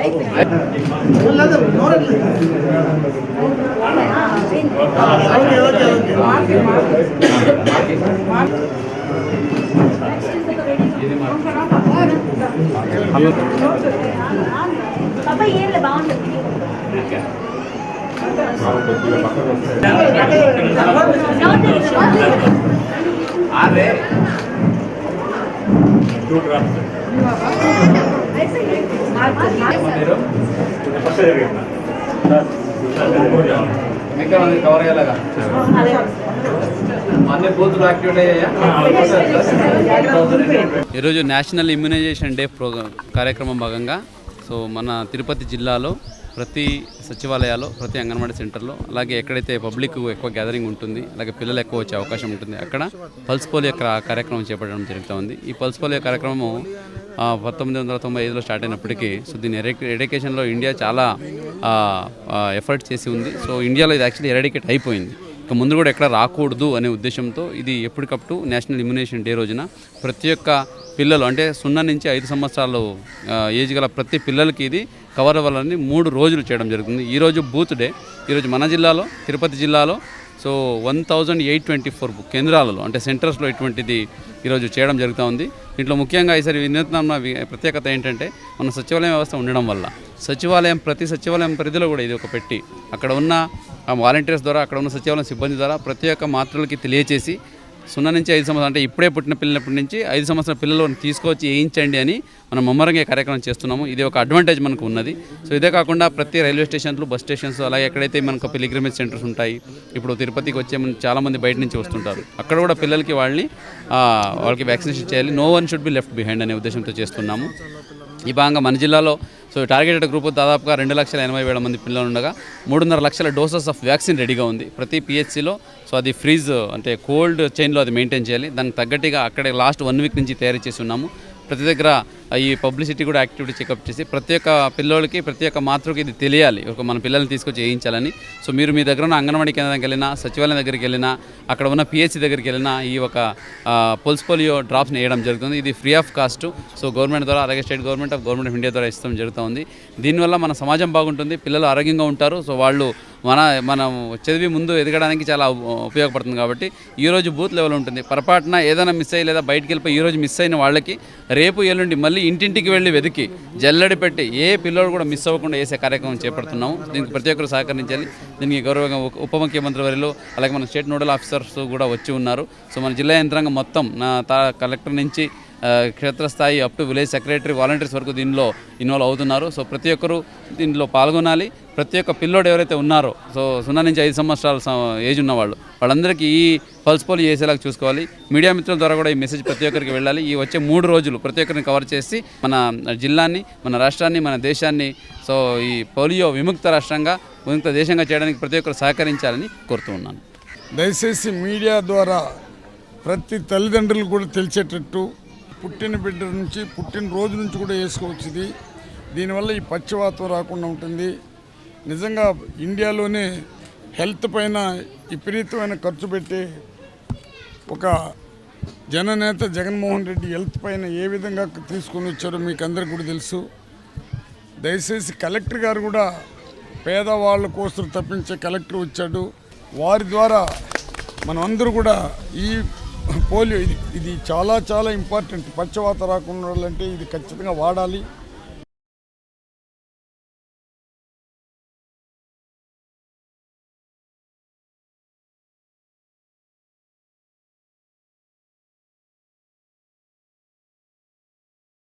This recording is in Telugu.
అయిపోయింది టూ బాబా ఇంకా కవర్ అయ్యేలాగా ఈరోజు నేషనల్ ఇమ్యునైజేషన్ డే ప్రోగ్రామ్ కార్యక్రమం భాగంగా సో మన తిరుపతి జిల్లాలో ప్రతి సచివాలయాల్లో ప్రతి అంగన్వాడీ సెంటర్లో అలాగే ఎక్కడైతే పబ్లిక్ ఎక్కువ గ్యాదరింగ్ ఉంటుంది అలాగే పిల్లలు ఎక్కువ వచ్చే అవకాశం ఉంటుంది అక్కడ పల్స్ పోలియో కార్యక్రమం చేపట్టడం జరుగుతూ ఉంది ఈ పల్స్ పోలియో కార్యక్రమం పంతొమ్మిది వందల తొంభై ఐదులో స్టార్ట్ అయినప్పటికీ సో దీని ఎరిక్ ఎడ్యుకేషన్లో ఇండియా చాలా ఎఫర్ట్ చేసి ఉంది. సో ఇండియాలో ఇది యాక్చువల్లీ ఎరడికేట్ అయిపోయింది. ఇక ముందు కూడా ఎక్కడ రాకూడదు అనే ఉద్దేశంతో ఇది ఎప్పటికప్పుడు నేషనల్ ఇమ్యునేషన్ డే రోజున ప్రతి ఒక్క పిల్లలు అంటే సున్నా నుంచి ఐదు సంవత్సరాలు ఏజ్ గల ప్రతి పిల్లలకి ఇది కవర్ అవ్వాలని మూడు రోజులు చేయడం జరుగుతుంది. ఈరోజు బూత్ డే. ఈరోజు మన జిల్లాలో తిరుపతి జిల్లాలో so one thousand eight twenty four కేంద్రాలలో అంటే సెంటర్స్లో ఇటువంటిది ఈరోజు చేయడం జరుగుతూ ఉంది. దీంట్లో ముఖ్యంగా ఈసారి వినూత్న ప్రత్యేకత ఏంటంటే మన సచివాలయం వ్యవస్థ ఉండడం వల్ల సచివాలయం ప్రతి సచివాలయం పరిధిలో కూడా ఇది ఒక పెట్టి అక్కడ ఉన్న వాలంటీర్స్ ద్వారా అక్కడ ఉన్న సచివాలయం సిబ్బంది ద్వారా ప్రతి ఒక్క మాత్రలకి తెలియచేసి సున్నా నుంచి ఐదు సంవత్సరాలు అంటే ఇప్పుడే పుట్టిన పిల్లలప్పటి నుంచి ఐదు సంవత్సరాల పిల్లలను తీసుకొచ్చి వేయించండి అని మనం ముమ్మరంగా కార్యక్రమం చేస్తున్నాము. ఇది ఒక అడ్వాంటేజ్ మనకు ఉన్నది. సో ఇదే కాకుండా ప్రతి రైల్వే స్టేషన్లు బస్ స్టేషన్స్ అలాగే ఎక్కడైతే మనకు పిలిగ్రిమేజ్ సెంటర్స్ ఉంటాయి ఇప్పుడు తిరుపతికి వచ్చే చాలామంది బయట నుంచి వస్తుంటారు. అక్కడ కూడా పిల్లలకి వాళ్ళని వాళ్ళకి వ్యాక్సినేషన్ చేయాలి. No one should be left behind అనే ఉద్దేశంతో చేస్తున్నాము. ఈ భాగంగా మన జిల్లాలో సో టార్గెటెడ్ గ్రూప్ దాదాపుగా రెండు లక్షల ఎనభై వేల మంది పిల్లలు ఉండగా మూడున్నర లక్షల డోసెస్ ఆఫ్ వ్యాక్సిన్ రెడీగా ఉంది. ప్రతి పిహెచ్సిలో సో అది ఫ్రీజ్ అంటే కోల్డ్ చైన్లో అది మెయింటైన్ చేయాలి. దానికి తగ్గట్టుగా అక్కడే లాస్ట్ వన్ వీక్ నుంచి తయారు చేసి ఉన్నాము. ప్రతి దగ్గర ఈ పబ్లిసిటీ కూడా యాక్టివిటీ చెకప్ చేసి ప్రతి ఒక్క పిల్లోడికి ప్రతి ఒక్క మాతృకి ఇది తెలియాలి. ఒక మన పిల్లల్ని తీసుకొచ్చి చేయించాలని. సో మీరు మీ దగ్గర ఉన్న అంగన్వాడీ కేంద్రానికి వెళ్ళినా సచివాలయం దగ్గరికి వెళ్ళినా అక్కడ ఉన్న పిహెచ్సి దగ్గరికి వెళ్ళినా ఈ ఒక పల్స్ పోలియో డ్రాప్స్ని వేయడం జరుగుతుంది. ఇది free of cost. So government ద్వారా అలాగే state government of government of India ద్వారా ఇస్తాం జరుగుతుంది దీనివల్ల మన సమాజం బాగుంటుంది పిల్లలు ఆరోగ్యంగా ఉంటారు. సో వాళ్ళు మన మనం చదివి ముందు ఎదగడానికి చాలా ఉపయోగపడుతుంది కాబట్టి ఈరోజు బూత్ లెవెల్ ఉంటుంది. పొరపాటున ఏదైనా మిస్ అయ్యి లేదా బయటికి వెళ్ళిపోయి ఈరోజు మిస్ అయిన వాళ్ళకి రేపు ఎల్లుండి మళ్ళీ ఇంటింటికి వెళ్ళి వెతికి జల్లడి పెట్టి ఏ పిల్లోడు కూడా మిస్ అవ్వకుండా వేసే కార్యక్రమం చేపడుతున్నాము. దీనికి ప్రతి ఒక్కరు సహకరించాలి. దీనికి గౌరవంగా ఉప- ముఖ్యమంత్రి వారిలో అలాగే మన స్టేట్ నోడల్ ఆఫీసర్స్ కూడా వచ్చి ఉన్నారు. సో మన జిల్లా యంత్రాంగం మొత్తం నా తా కలెక్టర్ నుంచి క్షేత్రస్థాయి up to village secretary volunteers వరకు దీనిలో ఇన్వాల్వ్ అవుతున్నారు. సో ప్రతి ఒక్కరూ దీనిలో పాల్గొనాలి. ప్రతి ఒక్క పిల్లోడు ఎవరైతే ఉన్నారో సో సున్నా నుంచి ఐదు సంవత్సరాల ఏజ్ ఉన్నవాళ్ళు వాళ్ళందరికీ ఈ పల్స్ పోలియో చేసేలాగా చూసుకోవాలి. మీడియా మిత్రుల ద్వారా కూడా ఈ మెసేజ్ ప్రతి ఒక్కరికి వెళ్ళాలి. ఈ వచ్చే మూడు రోజులు ప్రతి ఒక్కరిని కవర్ చేసి మన జిల్లాని మన రాష్ట్రాన్ని మన దేశాన్ని సో ఈ పోలియో విముక్త రాష్ట్రంగా విముక్త దేశంగా చేయడానికి ప్రతి ఒక్కరు సహకరించాలని కోరుతూ ఉన్నాను. దయచేసి మీడియా ద్వారా ప్రతి తల్లిదండ్రులు కూడా తెలిసేటట్టు పుట్టిన బిడ్డ నుంచి పుట్టిన రోజు నుంచి కూడా వేసుకోవచ్చు ఇది దీనివల్ల ఈ పచ్చివాతం రాకుండా ఉంటుంది. నిజంగా ఇండియాలోనే హెల్త్ పైన విపరీతమైన ఖర్చు పెట్టి ఒక జననేత జగన్మోహన్ రెడ్డి హెల్త్ పైన ఏ విధంగా తీసుకొని వచ్చారో మీకు అందరికీ కూడా తెలుసు. దయచేసి కలెక్టర్ గారు కూడా పేదవాళ్ళ కోసం తప్పించే కలెక్టర్ వచ్చాడు. వారి ద్వారా మనం అందరూ కూడా ఈ పోలియో ఇది ఇది చాలా చాలా ఇంపార్టెంట్. పచ్చవాత రాకుండా ఉండాలంటే ఇది ఖచ్చితంగా వాడాలి.